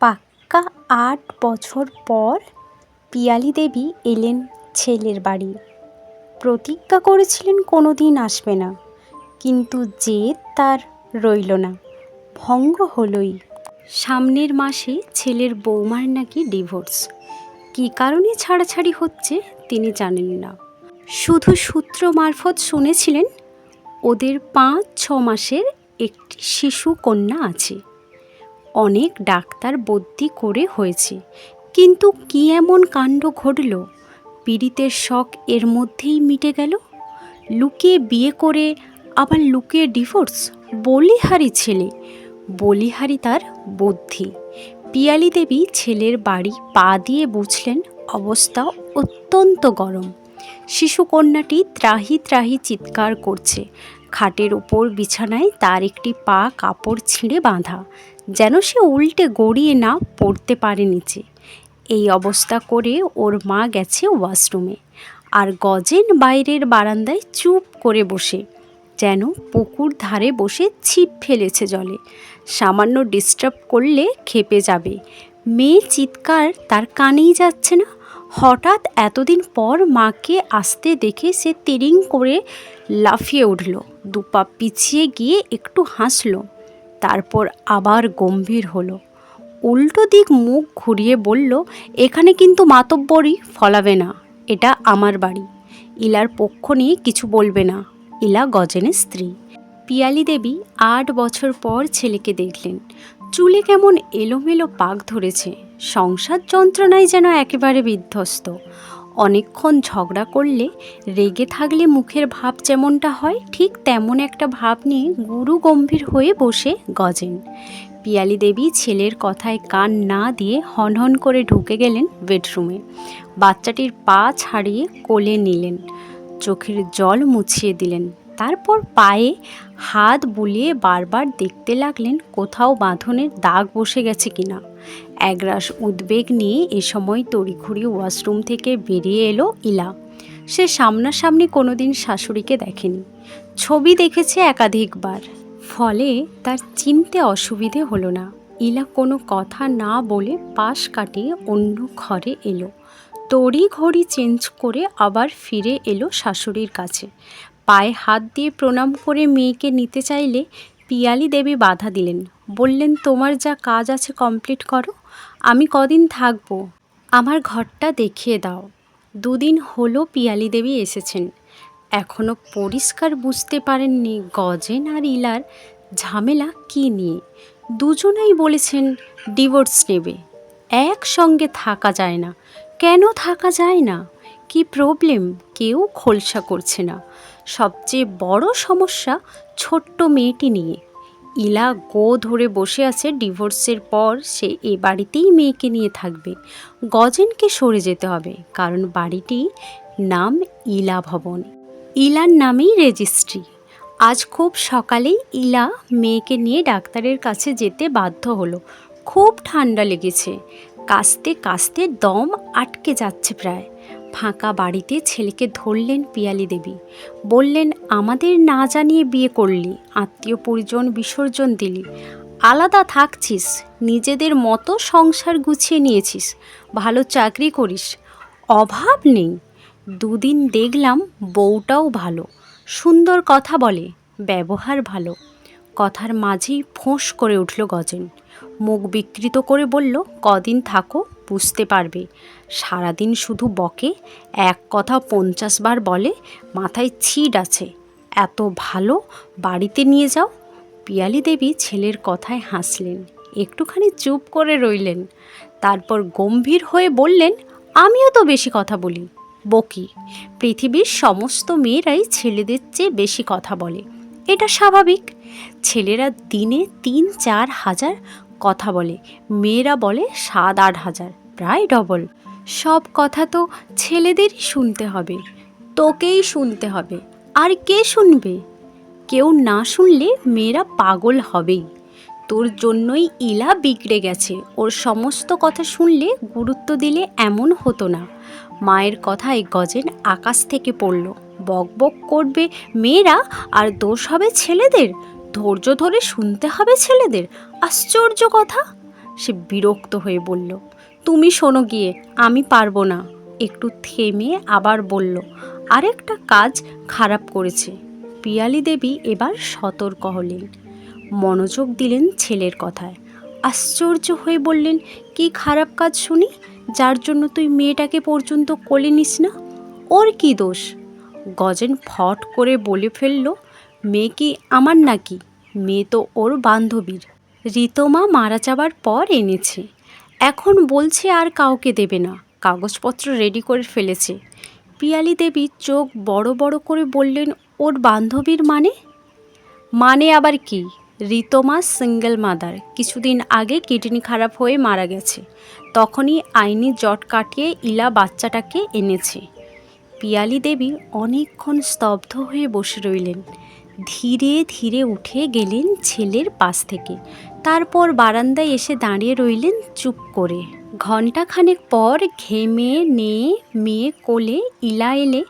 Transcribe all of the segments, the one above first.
পাক্কা আট বছর পর পিয়ালি দেবী এলেন ছেলের বাড়ি। প্রতিজ্ঞা করেছিলেন কোনো দিন আসবে না, কিন্তু জেদ তার রইল না, ভঙ্গ হলোই। সামনের মাসে ছেলের বৌমার নাকি ডিভোর্স। কী কারণে ছাড়াছাড়ি হচ্ছে তিনি জানেন না। শুধু সূত্র মারফত শুনেছিলেন, ওদের পাঁচ ছ মাসের একটি শিশু কন্যা আছে। অনেক ডাক্তার বদ্যি করে হয়েছে। কিন্তু কী এমন কাণ্ড ঘটল? পীড়িতের শখ এর মধ্যেই মিটে গেল। লুকিয়ে বিয়ে করে আবার লুকিয়ে ডিভোর্স? বলিহারি ছেলে। বলিহারি তার বুদ্ধি পিয়ালি দেবী ছেলের বাড়ি পা দিয়ে বুঝলেন, অবস্থা অত্যন্ত গরম। শিশুকন্যাটি ত্রাহি ত্রাহি চিৎকার করছে। খাটের ওপর বিছানায় তার একটি পা কাপড় ছিঁড়ে বাঁধা। যেন সে উল্টে গড়িয়ে না পড়তে পারে নিচে। এই অবস্থা করে ওর মা গেছে ওয়াশরুমে আর গজেন বাইরের বারান্দায় চুপ করে বসে, যেন পুকুর ধারে বসে ছিপ ফেলেছে জলে। সামান্য ডিস্টার্ব করলে খেপে যাবে। মেয়ে চিৎকার, তার কানেই যাচ্ছে না। হঠাৎ এতদিন পর মাকে আসতে দেখে সে তিরিং করে লাফিয়ে উঠল। দুপা পিছিয়ে গিয়ে একটু হাসলো। তারপর আবার গম্ভীর হলো। উল্টো দিক মুখ ঘুরিয়ে বলল, এখানে কিন্তু মাতব্বরই ফলাবে না, এটা আমার বাড়ি। ইলার পক্ষ নিয়ে কিছু বলবে না, ইলা গজেনের স্ত্রী। পিয়ালি দেবী আট বছর পর ছেলেকে দেখলেন। চুলে কেমন এলোমেলো পাক ধরেছে, সংসার যন্ত্রণায় যেন একেবারে বিধ্বস্ত। অনেকক্ষণ ঝগড়া করলে রেগে থাকলে মুখের ভাব যেমনটা হয়, ঠিক তেমন একটা ভাব নিয়ে গুরু গম্ভীর হয়ে বসে গজেন। পিয়ালি দেবী ছেলের কথায় কান না দিয়ে হনহন করে ঢুকে গেলেন বেডরুমে। বাচ্চাটির পা ছাড়িয়ে কোলে নিলেন, চোখের জল মুছিয়ে দিলেন, তারপর পায়ে হাত বুলিয়ে বারবার দেখতে লাগলেন কোথাও বাঁধনের দাগ বসে গেছে কিনা। একরাশ উদ্বেগ নিয়ে এ সময় তড়িঘড়ি ওয়াশরুম থেকে বেরিয়ে এলো ইলা। সে সামনাসামনি কোনোদিন শাশুড়িকে দেখেনি। ছবি দেখেছে একাধিকবার। ফলে তার চিনতে অসুবিধে হলো না। ইলা কোনো কথা না বলে পাশ কাটিয়ে অন্য ঘরে এলো। তড়ি ঘড়ি চেঞ্জ করে আবার ফিরে এলো শাশুড়ির কাছে। পায়ে হাত দিয়ে প্রণাম করে মেয়েকে নিতে চাইলে পিয়ালি দেবী বাধা দিলেন। বললেন, তোমার যা কাজ আছে কমপ্লিট করো। আমি কদিন থাকব। আমার ঘরটা দেখিয়ে দাও। দুদিন হলো পিয়ালি দেবী এসেছেন। এখনও পরিষ্কার বুঝতে পারেননি গজেন আর ইলার ঝামেলা কী নিয়ে। দুজনেই বলেছেন, ডিভোর্স নেবে। একসঙ্গে থাকা যায় না। কেন থাকা যায় না? কি প্রবলেম কেউ খোলসা করছে না। সবচেয়ে বড় সমস্যা ছোট্ট মেয়েটি নিয়ে। ইলা গো ধরে বসে আছে ডিভোর্সের পর সে এ বাড়িতেই মেয়েকে নিয়ে থাকবে। গজেনকে সরে যেতে হবে, কারণ বাড়িটি নাম ইলা ভবন। ইলার নামেই রেজিস্ট্রি আজ খুব সকালেই ইলা মেয়েকে নিয়ে ডাক্তারের কাছে যেতে বাধ্য হলো। খুব ঠান্ডা লেগেছে। কাস্তে কাস্তে দম আটকে যাচ্ছে প্রায়। ফাঁকা বাড়িতে ছেলেকে ধরলেন পিয়ালি দেবী। বললেন, আমাদের না জানিয়ে বিয়ে করলি, আত্মীয় পরিজন বিসর্জন দিলি। আলাদা থাকছিস, নিজেদের মতো সংসার গুছিয়ে নিয়েছিস, ভালো চাকরি করিস। অভাব নেই। দুদিন দেখলাম বউটাও ভালো। সুন্দর কথা বলে, ব্যবহার ভালো। কথার মাঝেই ফোঁস করে উঠল গজেন। মুখ বিকৃত করে বলল, কদিন থাকো বুঝতে পারবে। সারাদিন শুধু বকে, এক কথা পঞ্চাশ বার বলে, মাথায় ছিট আছে। এত ভালো, বাড়িতে নিয়ে যাও। পিয়ালি দেবী ছেলের কথায় হাসলেন। একটুখানি চুপ করে রইলেন। তারপর গম্ভীর হয়ে বললেন, আমিও তো বেশি কথা বলি। বকি, পৃথিবীর সমস্ত মেয়েরাই ছেলেদের চেয়ে বেশি কথা বলে। এটা স্বাভাবিক। ছেলেরা দিনে তিন, চার হাজার কথা বলে। মেয়েরা বলে সাত আট হাজার, প্রায় ডবল সব কথা তো ছেলেদেরই শুনতে হবে। তোকেই শুনতে হবে। আর কে শুনবে? কেউ না শুনলে মেয়েরা পাগল হবেই। তোর জন্যই ইলা বিগড়ে গেছে। ওর সমস্ত কথা শুনলে গুরুত্ব দিলে এমন হতো না। মায়ের কথায় গজেন আকাশ থেকে পড়ল। বক বক করবে মেয়েরা, আর দোষ হবে ছেলেদের? ধৈর্য ধরে শুনতে হবে ছেলেদের। আশ্চর্য কথা। সে বিরক্ত হয়ে বলল, তুমি শোনো গিয়ে, আমি পারব না। একটু থেমে আবার বলল, আরেকটা কাজ খারাপ করেছে। পিয়ালি দেবী এবার সতর্ক হলেন। মনোযোগ দিলেন ছেলের কথায়। আশ্চর্য হয়ে বললেন, কি খারাপ কাজ শুনি? যার জন্য তুই মেয়েটাকে পর্যন্ত কোলে নিস না? ওর কি দোষ? গজেন ফট করে বলে ফেলল মেয়ে কি আমার নাকি? মেয়ে তো ওর বান্ধবীর। রিতমা মারা যাবার পর এনেছে। এখন বলছে আর কাউকে দেবে না। কাগজপত্র রেডি করে ফেলেছে। পিয়ালি দেবী চোখ বড় বড় করে বললেন, ওর বান্ধবীর মানে? মানে আবার কি? রিতমা সিঙ্গেল মাদার কিছুদিন আগে কিডনি খারাপ হয়ে মারা গেছে। তখনই আইনি জট কাটিয়ে ইলা বাচ্চাটাকে এনেছে। পিয়ালি দেবী অনেকক্ষণ স্তব্ধ হয়ে বসে রইলেন। ধীরে ধীরে উঠে গেলেন ছেলের পাশ থেকে। তারপর বারান্দায় এসে দাঁড়িয়ে রইলেন চুপ করে। ঘণ্টাখানেক পর ঘেমে নিয়ে মেয়ে কোলে ইলা এলে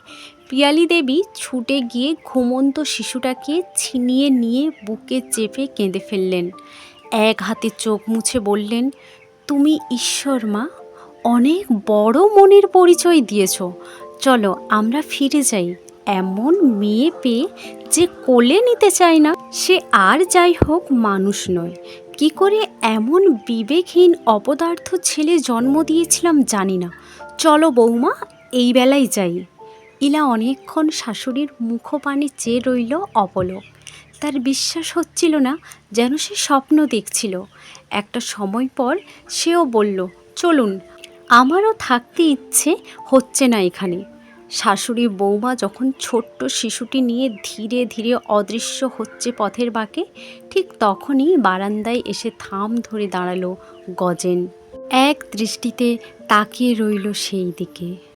পিয়ালি দেবী ছুটে গিয়ে ঘুমন্ত শিশুটাকে ছিনিয়ে নিয়ে বুকে চেপে কেঁদে ফেললেন। এক হাতে চোখ মুছে বললেন, তুমি ঈশ্বর মা, অনেক বড় মনের পরিচয় দিয়েছ। চলো আমরা ফিরে যাই। এমন মেয়ে পেয়ে যে কোলে নিতে চায় না, সে আর যাই হোক মানুষ নয়। কি করে এমন বিবেকহীন অপদার্থ ছেলে জন্ম দিয়েছিলাম জানি না। চলো বৌমা, এই বেলায় যাই। ইলা অনেকক্ষণ শাশুড়ির মুখপানে চেয়ে রইল অপলক। তার বিশ্বাস হচ্ছিল না যেন সে স্বপ্ন দেখছিল। একটা সময় পর সেও বলল, চলুন, আমারও থাকতে ইচ্ছে হচ্ছে না এখানে। শাশুড়ি বৌমা যখন ছোট্ট শিশুটি নিয়ে ধীরে ধীরে অদৃশ্য হচ্ছে পথের বাঁকে, ঠিক তখনই বারান্দায় এসে থাম ধরে দাঁড়াল গজেন। এক দৃষ্টিতে তাকিয়ে রইল সেই দিকে।